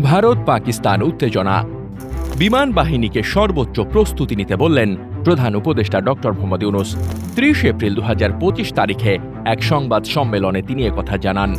ভারত পাকিস্তান উত্তেজনা। বিমান বাহিনীকে সর্বোচ্চ প্রস্তুতি নিতে বললেন প্রধান উপদেষ্টা ডক্টর মোহাম্মদ ইউনুস। ত্রিশ এপ্রিল দু হাজার পঁচিশ তারিখে এক সংবাদ সম্মেলনে তিনি একথা জানান।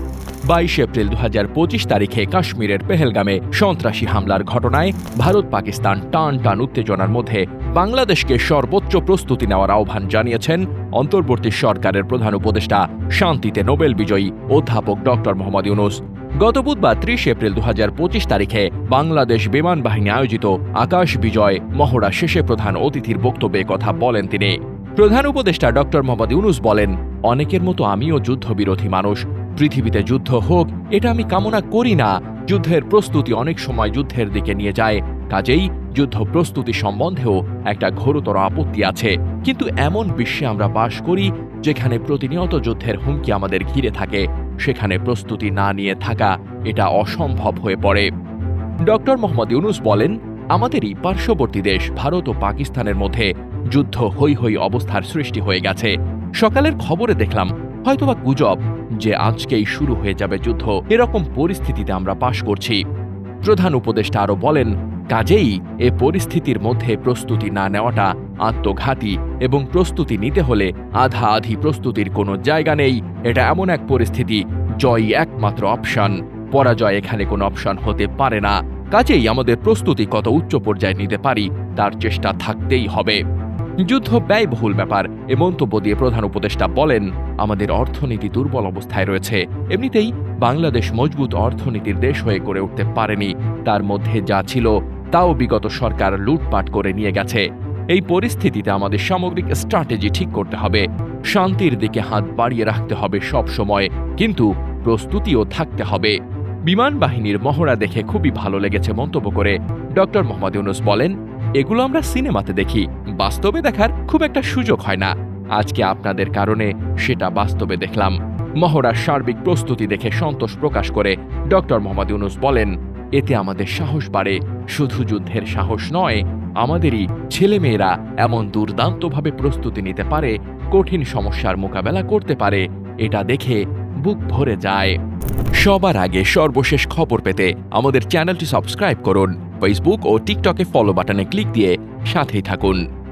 বাইশ এপ্রিল দুহাজার পঁচিশ তারিখে কাশ্মীরের পেহেলগামে সন্ত্রাসী হামলার ঘটনায় ভারত পাকিস্তান টান টান উত্তেজনার মধ্যে বাংলাদেশকে সর্বোচ্চ প্রস্তুতি নেওয়ার আহ্বান জানিয়েছেন অন্তর্বর্তী সরকারের প্রধান উপদেষ্টা, শান্তিতে নোবেল বিজয়ী অধ্যাপক ডক্টর মোহাম্মদ ইউনুস। গত বুধবার ত্রিশ এপ্রিল দু হাজার পঁচিশ তারিখে বাংলাদেশ বিমান বাহিনী আয়োজিত আকাশ বিজয় মহড়া শেষে প্রধান অতিথির বক্তব্যে কথা বলেন তিনি। প্রধান উপদেষ্টা ডক্টর মোহাম্মদ ইউনুস বলেন, অনেকের মতো আমিও যুদ্ধবিরোধী মানুষ। পৃথিবীতে যুদ্ধ হোক, এটা আমি কামনা করি না। যুদ্ধের প্রস্তুতি অনেক সময় যুদ্ধের দিকে নিয়ে যায়। কাজেই যুদ্ধ প্রস্তুতি সম্বন্ধেও একটা ঘোরতর আপত্তি আছে। কিন্তু এমন বিশ্বে আমরা বাস করি, যেখানে প্রতিনিয়ত যুদ্ধের হুমকি আমাদের ঘিরে থাকে। সেখানে প্রস্তুতি না নিয়ে থাকা, এটা অসম্ভব হয়ে পড়ে। ডক্টর মোহাম্মদ ইউনুস বলেন, আমাদেরই পার্শ্ববর্তী দেশ, ভারত ও পাকিস্তানের মধ্যে যুদ্ধ হৈ হৈ অবস্থার সৃষ্টি হয়ে গেছে। সকালের খবরে দেখলাম হয়তোবা গুজব যে আজকেই শুরু হয়ে যাবে যুদ্ধ, এরকম পরিস্থিতিতে আমরা পাশ করছি। প্রধান উপদেষ্টা আরও বলেন, কাজেই এ পরিস্থিতির মধ্যে প্রস্তুতি না নেওয়াটা আত্মঘাতী এবং প্রস্তুতি নিতে হলে আধা আধি প্রস্তুতির কোনো জায়গা নেই। এটা এমন এক পরিস্থিতি, জয়ই একমাত্র অপশন। পরাজয় এখানে কোনো অপশন হতে পারে না। কাজেই আমাদের প্রস্তুতি কত উচ্চ পর্যায়ে নিতে পারি, তার চেষ্টা থাকতেই হবে। যুদ্ধ ব্যয়বহুল ব্যাপার এ মন্তব্য দিয়ে প্রধান উপদেষ্টা বলেন, আমাদের অর্থনীতি দুর্বল অবস্থায় রয়েছে। এমনিতেই বাংলাদেশ মজবুত অর্থনীতির দেশ হয়ে গড়ে উঠতে পারেনি। তার মধ্যে যা ছিল, তাও বিগত সরকার লুটপাট করে নিয়ে গেছে। এই পরিস্থিতিতে আমাদের সামগ্রিক স্ট্র্যাটেজি ঠিক করতে হবে। শান্তির দিকে হাত বাড়িয়ে রাখতে হবে সব সময়, কিন্তু প্রস্তুতিও থাকতে হবে। বিমান বাহিনীর মহড়া দেখে খুবই ভালো লেগেছে মন্তব্য করে। ডক্টর মোহাম্মদ ইউনুস বলেন, এগুলো আমরা সিনেমাতে দেখি। বাস্তবে দেখার খুব একটা সুযোগ হয় না। আজকে আপনাদের কারণে সেটা বাস্তবে দেখলাম। মহড়ার সার্বিক প্রস্তুতি দেখে সন্তোষ প্রকাশ করে ডক্টর মোহাম্মদ ইউনুস বলেন, এতে আমাদের সাহস বাড়ে। শুধু যুদ্ধের সাহস নয়, আমাদেরই ছেলেমেয়েরা এমন দুর্দান্তভাবে প্রস্তুতি নিতে পারে, কঠিন সমস্যার মোকাবেলা করতে পারে। এটা দেখে বুক ভরে যায়। সবার আগে সর্বশেষ খবর পেতে আমাদের চ্যানেলটি সাবস্ক্রাইব করুন ফেসবুক ও টিকটকে ফলো বাটনে ক্লিক দিয়ে সাথেই থাকুন।